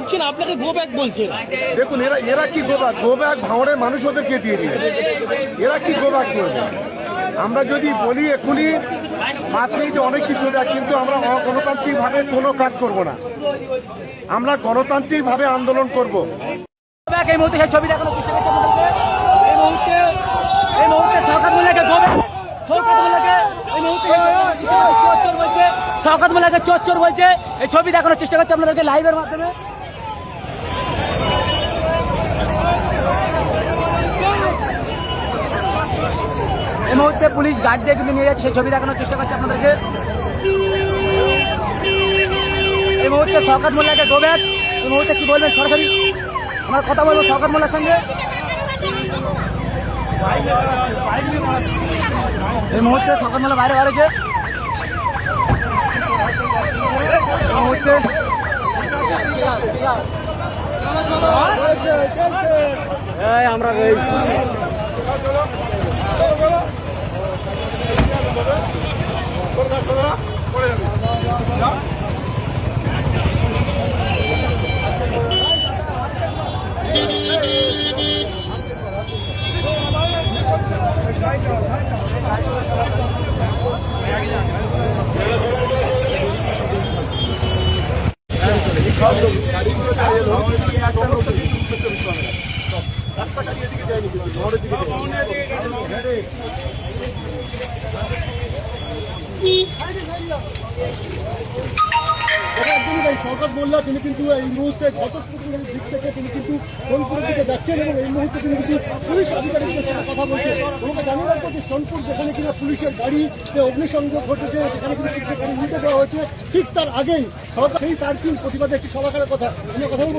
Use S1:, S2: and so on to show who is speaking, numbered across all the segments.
S1: ঢুকছেন আপনাকে go back বলছেন
S2: দেখুন এরা এরা কি গো ব্যাগ গো গোবাক ভাঙড়ের মানুষ ওদেরকে দিয়ে দিয়ে এরা কি গোবাক করবে? আমরা যদি বলি এক্ষুনি পাঁচ মিনিটে অনেক কিছু যায় কিন্তু আমরা গণতান্ত্রিক ভাবে কোনো কাজ করব না। আমরা গণতান্ত্রিকভাবে আন্দোলন করব।
S3: ব্যাক এই মুহূর্তে ছবি দেখানোর চেষ্টা করছে আমাদেরকে এই মুহূর্তে এই মুহূর্তে সরকার মোল্লাকে গোবে সরকার মোল্লাকে এই মুহূর্তে চচ্চর বলছে সরকার চচ্চর বলছে। এই ছবি দেখানোর চেষ্টা করছে আপনাদেরকে লাইভের মাধ্যমে। মুহূর্তে পুলিশ গার্ড দিয়ে কিন্তু নিয়ে যাচ্ছে। সেই ছবি দেখানোর চেষ্টা করছে আপনাদেরকে। এই মুহূর্তে শওকত মোল্লাকে গো এই মুহূর্তে কি বলবেন সরাসরি? আমরা কথা বলব শওকত মোল্লার সঙ্গে। এই মুহূর্তে শওকত মোল্লা বাইরে এই মুহূর্তে এই দাও রয়েছি
S4: করে তাই শওকত মোল্লা তিনি কিন্তু এই মুহূর্তে ঘটকপুরের দিক থেকে তিনি কিন্তু সোনপুরের দিকে যাচ্ছেন এবং এই মুহূর্তে তিনি কিন্তু পুলিশ আধিকারিকদের সাথে কথা বলছেন। তোমাকে জানিয়ে রাখব সোনপুর যেখানে কিনা পুলিশের গাড়িতে অগ্নিসংযোগ ঘটেছে, সেখানে কিন্তু গাড়ি নিতে দেওয়া হয়েছে। ঠিক তার আগেই সরকার সেই পার্কিং প্রতিবাদে একটি সভা কথা আমরা কথা বলব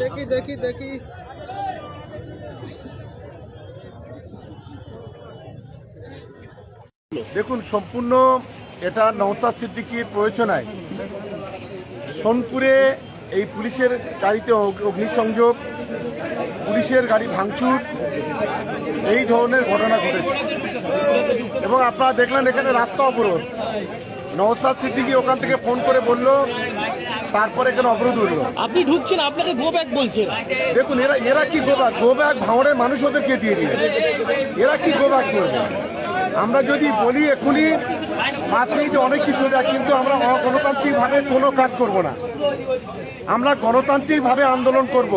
S4: দেখি দেখি দেখি।
S2: দেখুন, সম্পূর্ণ এটা নওসাদ সিদ্দিকির প্রয়োজনায়। সোনপুরে এই পুলিশের গাড়িতে অগ্নিসংযোগ, পুলিশের গাড়ি ভাঙচুর, এই ধরনের ঘটনা ঘটেছে। এবং আপনারা দেখলেন এখানে রাস্তা অবরোধ। নওসাদ সিদ্দিকি ওখান থেকে ফোন করে বলল তারপরে কেন অবরোধ উঠল?
S1: আপনি ঢুকছেন আপনাকে গো বলছেন বলছে।
S2: দেখুন এরা এরা কি গোবাক গোব্যাগ ভাঙড়ের মানুষ ওদেরকে দিয়ে দিয়ে এরা কি গোবাক করবে? আমরা যদি বলি এক্ষুনি পাঁচ মিনিটে অনেক কিছু যায় কিন্তু আমরা গণতান্ত্রিকভাবে কোনো কাজ করব না। আমরা গণতান্ত্রিকভাবে আন্দোলন করব।